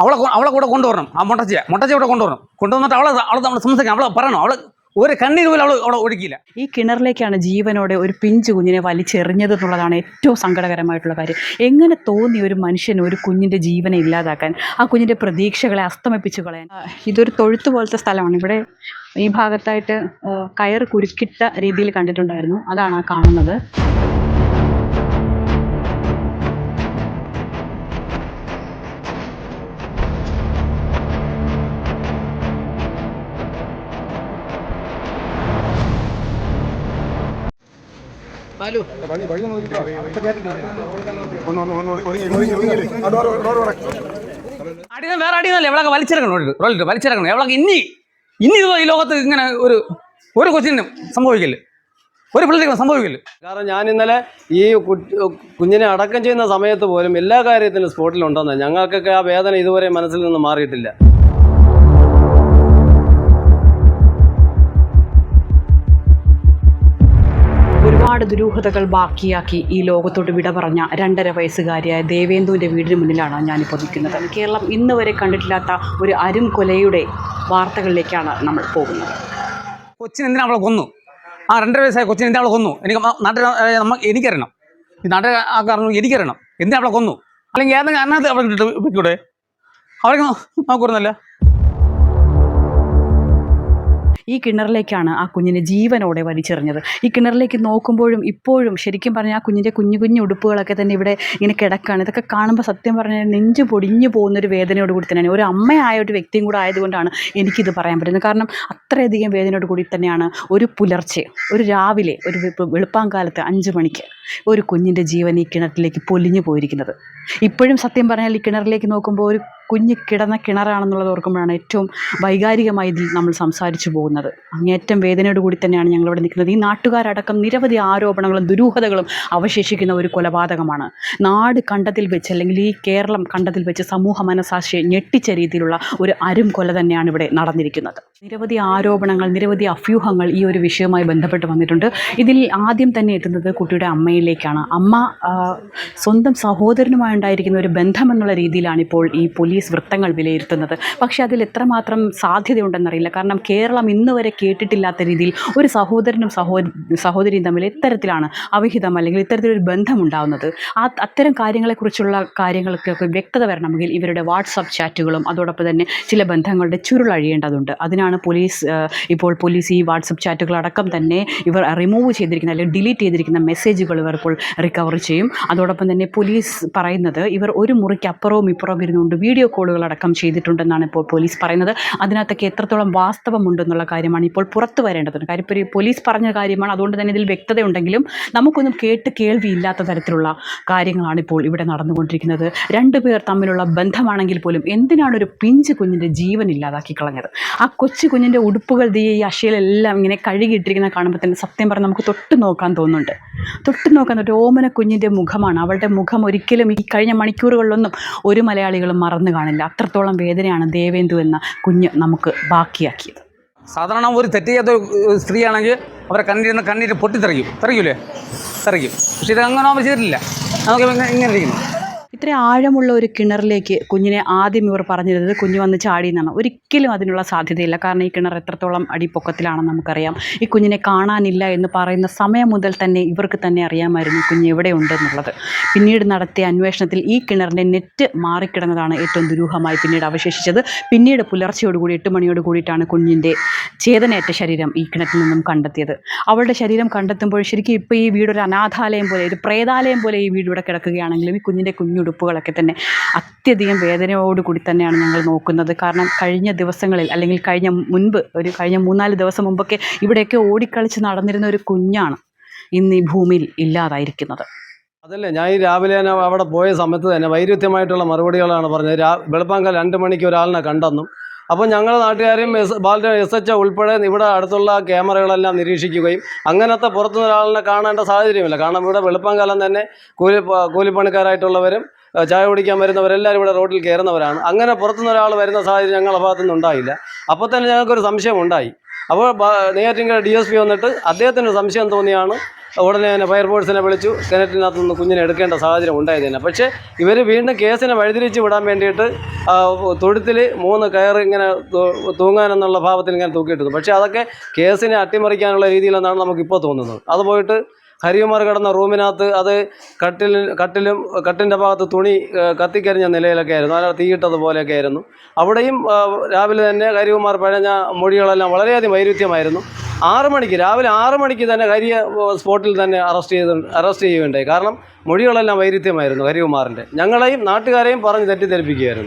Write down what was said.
അവളെ അവളെ കൂടെ കൊണ്ടുവരണം. ആ മുട്ടച്ചിയെ. മുട്ടച്ചിയെ കൂടെ കൊണ്ടുവരണം. കൊണ്ടുവന്നിട്ട് അവളെ അവളെ നമ്മൾ സംസാരിക്കാം. അവളെ പറയണം. അവളെ ഒരു കണ്ണീർ പോലും അവൾ അവിടെ ഒഴുകിയില്ല ഈ കിണറിലേക്കാണ് ജീവനോടെ ഒരു പിഞ്ചു കുഞ്ഞിനെ വലിച്ചെറിഞ്ഞത് എന്നുള്ളതാണ് ഏറ്റവും സങ്കടകരമായിട്ടുള്ള കാര്യം. എങ്ങനെ തോന്നി ഒരു മനുഷ്യൻ ഒരു കുഞ്ഞിന്റെ ജീവനെ ഇല്ലാതാക്കാൻ? ആ കുഞ്ഞിന്റെ പ്രതീക്ഷകളെ അസ്തമിപ്പിച്ചു കളയാൻ? ഇതൊരു തൊഴുത്ത് പോലത്തെ സ്ഥലമാണ്. ഇവിടെ ഈ ഭാഗത്തായിട്ട് കയർ കുരുക്കിട്ട രീതിയിൽ കണ്ടിട്ടുണ്ടായിരുന്നു. അതാണ് ആ കാണുന്നത്. അടിയാൻ വേറെ അടിയെന്നല്ല എവിടെ വലിച്ചിറങ്ങണം? റോളിട്ട് വലിച്ചിറങ്ങണം. എവിടെ ഇനി? ഇനി ഇത് ഈ ലോകത്ത് ഇങ്ങനെ ഒരു ഒരു കൊച്ചിനും സംഭവിക്കില്ല? ഒരു പിള്ളേർക്കും സംഭവിക്കില്ല? കാരണം ഞാൻ ഇന്നലെ ഈ കുഞ്ഞിനെ അടക്കം ചെയ്യുന്ന സമയത്ത് പോലും എല്ലാ കാര്യത്തിനും സ്പോട്ടിലുണ്ടെന്ന് ഞങ്ങൾക്കൊക്കെ ആ വേദന ഇതുവരെ മനസ്സിൽ നിന്ന് മാറിയിട്ടില്ല. ഒരുപാട് ദുരൂഹതകൾ ബാക്കിയാക്കി ഈ ലോകത്തോട്ട് വിട പറഞ്ഞ രണ്ടര വയസ്സുകാരിയായ ദേവേന്ദുവിന്റെ വീടിന് മുന്നിലാണ് ഞാനിപ്പോൾ നിൽക്കുന്നത് കേരളം ഇന്ന് വരെ കണ്ടിട്ടില്ലാത്ത ഒരു അരും കൊലയുടെ വാർത്തകളിലേക്കാണ് നമ്മൾ പോകുന്നത് കൊച്ചിന് എന്തിനാ അവളെ കൊന്നു ആ രണ്ടര വയസ്സായ കൊച്ചിന് എന്തിനാ അവളെ കൊന്നു എനിക്ക് നാട്ടിൽ നമ്മൾ നമ്മ എനിക്കറിയണം ഈ ആ കാരണം എനിക്കറിയണം എന്തിനാ അവളെ കൊന്നു അല്ലെങ്കിൽ ഏതെങ്കിലും അതിനകത്ത് ഇട്ടിട്ട് വെക്കൂടെ അവരെ നോക്കുന്നില്ല ഈ കിണറിലേക്കാണ് ആ കുഞ്ഞിനെ ജീവനോടെ വലിച്ചെറിഞ്ഞത്. ഈ കിണറിലേക്ക് നോക്കുമ്പോഴും ഇപ്പോഴും ശരിക്കും പറഞ്ഞാൽ ആ കുഞ്ഞിന്റെ കുഞ്ഞു കുഞ്ഞു ഉടുപ്പുകളൊക്കെ തന്നെ ഇവിടെ ഇങ്ങനെ കിടക്കുകയാണ് ഇതൊക്കെ കാണുമ്പോൾ സത്യം പറഞ്ഞാൽ നെഞ്ച് പൊടിഞ്ഞു പോകുന്നൊരു വേദനയോട് കൂടി തന്നെയാണ്. ഒരു അമ്മയായ ഒരു വ്യക്തിയും കൂടെ ആയതുകൊണ്ടാണ് എനിക്കിത് പറയാൻ പറ്റുന്നത്. കാരണം അത്രയധികം വേദനയോട് കൂടി തന്നെയാണ് ഒരു പുലർച്ചെ ഒരു രാവിലെ ഒരു വെളുപ്പാങ്കാലത്ത് അഞ്ച് മണിക്ക് ഒരു കുഞ്ഞിന്റെ ജീവൻ ഈ കിണറ്റിലേക്ക് പൊലിഞ്ഞു പോയിരിക്കുന്നത്. ഇപ്പോഴും സത്യം പറഞ്ഞാൽ ഈ കിണറിലേക്ക് നോക്കുമ്പോൾ ഒരു കുഞ്ഞ് കിടന്ന കിണറാണെന്നുള്ളത് ഓർക്കുമ്പോഴാണ് ഏറ്റവും വൈകാരികമായി ഇതിൽ നമ്മൾ സംസാരിച്ചു പോകുന്നത്. അങ്ങേറ്റം വേദനയോട് കൂടി തന്നെയാണ് ഞങ്ങളിവിടെ നിൽക്കുന്നത്. ഈ നാട്ടുകാരടക്കം നിരവധി ആരോപണങ്ങളും ദുരൂഹതകളും അവശേഷിക്കുന്ന ഒരു കൊലപാതകമാണ്. നാട് കണ്ടതിൽ വെച്ച് അല്ലെങ്കിൽ ഈ കേരളം കണ്ടതിൽ വെച്ച് സമൂഹ മനസാക്ഷിയെ ഞെട്ടിച്ച രീതിയിലുള്ള ഒരു അരും കൊല തന്നെയാണ് ഇവിടെ നടന്നിരിക്കുന്നത്. നിരവധി ആരോപണങ്ങൾ നിരവധി അഭ്യൂഹങ്ങൾ ഈ ഒരു വിഷയവുമായി ബന്ധപ്പെട്ട് വന്നിട്ടുണ്ട്. ഇതിൽ ആദ്യം തന്നെ എത്തുന്നത് കുട്ടിയുടെ അമ്മയിലേക്കാണ്. അമ്മ സ്വന്തം സഹോദരനുമായി ഉണ്ടായിരിക്കുന്ന ഒരു ബന്ധം എന്നുള്ള രീതിയിലാണ് ഇപ്പോൾ ഈ പോലീസ് വൃത്തങ്ങൾ വിലയിരുത്തുന്നത്. പക്ഷേ അതിൽ എത്രമാത്രം സാധ്യതയുണ്ടെന്നറിയില്ല. കാരണം കേരളം ഇന്ന് വരെ കേട്ടിട്ടില്ലാത്ത രീതിയിൽ ഒരു സഹോദരനും സഹോ സഹോദരിയും തമ്മിൽ ഇത്തരത്തിലാണ് അവിഹിതം അല്ലെങ്കിൽ ഇത്തരത്തിലൊരു ബന്ധമുണ്ടാകുന്നത് ആ അത്തരം കാര്യങ്ങളെക്കുറിച്ചുള്ള കാര്യങ്ങൾക്കൊക്കെ വ്യക്തത വരണമെങ്കിൽ ഇവരുടെ വാട്സപ്പ് ചാറ്റുകളും അതോടൊപ്പം തന്നെ ചില ബന്ധങ്ങളുടെ ചുരുളഴിയേണ്ടതുണ്ട്. അതിനാണ് പോലീസ് ഇപ്പോൾ പോലീസ് ഈ വാട്സപ്പ് ചാറ്റുകളടക്കം തന്നെ ഇവർ റിമൂവ് ചെയ്തിരിക്കുന്ന അല്ലെങ്കിൽ ഡിലീറ്റ് ചെയ്തിരിക്കുന്ന മെസ്സേജുകൾ ഇവർ ഇപ്പോൾ റിക്കവർ ചെയ്യും. അതോടൊപ്പം തന്നെ പോലീസ് പറയുന്നത് ഇവർ ഒരു മുറിക്ക് അപ്പുറവും ഇപ്പുറവും ഇരുന്നുകൊണ്ട് വീഡിയോ കോളുകളടക്കം ചെയ്തിട്ടുണ്ടെന്നാണ് ഇപ്പോൾ പോലീസ് പറയുന്നത്. അതിനകത്തൊക്കെ എത്രത്തോളം വാസ്തവമുണ്ടെന്നുള്ള കാര്യമാണ് ഇപ്പോൾ പുറത്തു വരേണ്ടത്. കാര്യം ഇപ്പോൾ പോലീസ് പറഞ്ഞ കാര്യമാണ്. അതുകൊണ്ട് തന്നെ ഇതിൽ വ്യക്തത ഉണ്ടെങ്കിലും നമുക്കൊന്നും കേട്ട് കേൾവിയില്ലാത്ത തരത്തിലുള്ള കാര്യങ്ങളാണ് ഇപ്പോൾ ഇവിടെ നടന്നുകൊണ്ടിരിക്കുന്നത്. രണ്ടുപേർ തമ്മിലുള്ള ബന്ധമാണെങ്കിൽ പോലും എന്തിനാണ് ഒരു പിഞ്ച് കുഞ്ഞിന്റെ ജീവൻ ഇല്ലാതാക്കി കളഞ്ഞത്? ആ കൊച്ചു കുഞ്ഞിന്റെ ഉടുപ്പുകൾ ഈ അശയിലെല്ലാം ഇങ്ങനെ കഴുകിയിട്ടിരിക്കുന്ന കാണുമ്പോൾ തന്നെ സത്യം പറഞ്ഞാൽ നമുക്ക് തൊട്ട് നോക്കാൻ തോന്നുന്നുണ്ട്. തൊട്ട് നോക്കാൻ ഒരു ഓമന കുഞ്ഞിന്റെ മുഖമാണ്. അവളുടെ മുഖം ഒരിക്കലും ഈ കഴിഞ്ഞ മണിക്കൂറുകളിലൊന്നും ഒരു മലയാളികളും മറന്നു കാണില്ല. അത്രത്തോളം വേദനയാണ് ദേവേന്ദു എന്ന കുഞ്ഞ് നമുക്ക് ബാക്കിയാക്കിയത്. സാധാരണ ഒരു തെറ്റ് ചെയ്യാത്ത സ്ത്രീയാണെങ്കിൽ അവരെ കണ്ണിരുന്ന് കണ്ണീര് പൊട്ടിത്തെറിക്കും. തെറിയൂലേ തെറിക്കും. പക്ഷേ ഇത് അങ്ങനെ അവർ ചെയ്തിട്ടില്ല. നമുക്ക് ഇങ്ങനെ ഇരിക്കുന്നു. ഇത്ര ആഴമുള്ള ഒരു കിണറിലേക്ക് കുഞ്ഞിനെ ആദ്യം ഇവർ പറഞ്ഞിരുന്നത് കുഞ്ഞ് വന്ന് ചാടി എന്നാണ് ഒരിക്കലും അതിനുള്ള സാധ്യതയില്ല. കാരണം ഈ കിണർ എത്രത്തോളം അടിപ്പൊക്കത്തിലാണെന്ന് നമുക്കറിയാം. ഈ കുഞ്ഞിനെ കാണാനില്ല എന്ന് പറയുന്ന സമയം മുതൽ തന്നെ ഇവർക്ക് തന്നെ അറിയാമായിരുന്നു കുഞ്ഞ് എവിടെ ഉണ്ടെന്നുള്ളത്. പിന്നീട് നടത്തിയ അന്വേഷണത്തിൽ ഈ കിണറിന്റെ നെറ്റ് മാറിക്കിടന്നതാണ് ഏറ്റവും ദുരൂഹമായി പിന്നീട് അവശേഷിച്ചത്. പിന്നീട് പുലർച്ചയോടുകൂടി എട്ട് മണിയോട് കൂടിയിട്ടാണ് കുഞ്ഞിന്റെ ചേതനയേറ്റ ശരീരം ഈ കിണറ്റിൽ നിന്നും കണ്ടെത്തിയത്. അവളുടെ ശരീരം കണ്ടെത്തുമ്പോൾ ശരിക്കും ഇപ്പോൾ ഈ വീടൊരു അനാഥാലയം പോലെ ഒരു പ്രേതാലയം പോലെ ഈ വീട് ഇവിടെ കിടക്കുകയാണെങ്കിലും ഈ കുഞ്ഞിന്റെ കുഞ്ഞുടുപ്പുകളൊക്കെ തന്നെ അത്യധികം വേദനയോടുകൂടി തന്നെയാണ് ഞങ്ങൾ നോക്കുന്നത്. കാരണം കഴിഞ്ഞ ദിവസങ്ങളിൽ അല്ലെങ്കിൽ കഴിഞ്ഞ മുൻപ് ഒരു കഴിഞ്ഞ മൂന്നാൽ ദിവസം മുമ്പൊക്കെ ഇവിടെയൊക്കെ ഓടിക്കളിച്ച് നടന്നിരുന്ന ഒരു കുഞ്ഞാണ് ഇന്ന് ഈ ഭൂമിയിൽ ഇല്ലാതായിരിക്കുന്നത്. അതല്ലേ ഞാൻ ഈ രാവിലെ തന്നെ അവിടെ പോയ സമയത്ത് തന്നെ വൈരുദ്ധ്യമായിട്ടുള്ള മറുപടികളാണ് പറഞ്ഞത്. രാ വെളുപ്പാങ്കൽ രണ്ട് മണിക്ക് ഒരാളിനെ കണ്ടെന്നും അപ്പോൾ ഞങ്ങളുടെ നാട്ടുകാരെയും എസ് ബാലിന്റെ എസ് എച്ച് ഉൾപ്പെടെ ഇവിടെ അടുത്തുള്ള ക്യാമറകളെല്ലാം നിരീക്ഷിക്കുകയും അങ്ങനത്തെ പുറത്തുനിന്ന് ഒരാളിനെ കാണേണ്ട സാഹചര്യമില്ല. കാരണം ഇവിടെ വെളുപ്പാങ്കാലം തന്നെ കൂലി കൂലിപ്പണിക്കാരായിട്ടുള്ളവരും ചായ കുടിക്കാൻ വരുന്നവരെല്ലാവരും ഇവിടെ റോഡിൽ കയറുന്നവരാണ്. അങ്ങനെ പുറത്തുനിന്ന് ഒരാൾ വരുന്ന സാഹചര്യം ഞങ്ങളുടെ ഭാഗത്തുനിന്ന് ഉണ്ടായില്ല അപ്പോൾ തന്നെ ഞങ്ങൾക്കൊരു സംശയം ഉണ്ടായി അപ്പോൾ നേരിട്ട് ഡി എസ് പി വന്നിട്ട് അദ്ദേഹത്തിന് സംശയം തോന്നിയാണ്. ഉടനെ തന്നെ ഫയർഫോഴ്സിനെ വിളിച്ചു. കിണറ്റിനകത്ത് നിന്ന് കുഞ്ഞിനെ എടുക്കേണ്ട സാഹചര്യം ഉണ്ടായത് തന്നെ പക്ഷേ ഇവർ വീണ്ടും കേസിനെ വഴിതിരിച്ച് വിടാൻ വേണ്ടിയിട്ട് തൊഴുത്തിൽ മൂന്ന് കയർ ഇങ്ങനെ തൂങ്ങാനെന്നുള്ള ഭാവത്തിൽ ഇങ്ങനെ തൂക്കിയിട്ടുണ്ട്. പക്ഷേ അതൊക്കെ കേസിനെ അട്ടിമറിക്കാനുള്ള രീതിയിലെന്നാണ് നമുക്കിപ്പോൾ തോന്നുന്നത്. അത് പോയിട്ട് ഹരികുമാർ കിടന്ന റൂമിനകത്ത് അത് കട്ടിൽ കട്ടിലും കട്ടിന്റെ ഭാഗത്ത് തുണി കത്തിക്കരിഞ്ഞ നിലയിലൊക്കെ ആയിരുന്നു. അതിനകത്ത് തീയിട്ടതുപോലെയൊക്കെ ആയിരുന്നു. അവിടെയും രാവിലെ തന്നെ ഹരികുമാർ പഴഞ്ഞ മൊഴികളെല്ലാം വളരെയധികം വൈരുദ്ധ്യമായിരുന്നു. ആറ് മണിക്ക് രാവിലെ ആറ് മണിക്ക് തന്നെ ഹരിയെ സ്പോട്ടിൽ തന്നെ അറസ്റ്റ് ചെയ്ത് അറസ്റ്റ് ചെയ്യുകയുണ്ടായി. കാരണം മൊഴികളെല്ലാം വൈരുദ്ധ്യമായിരുന്നു ഹരികുമാറിന്റെ. ഞങ്ങളെയും നാട്ടുകാരെയും പറഞ്ഞ് തെറ്റിദ്ധരിപ്പിക്കുകയായിരുന്നു.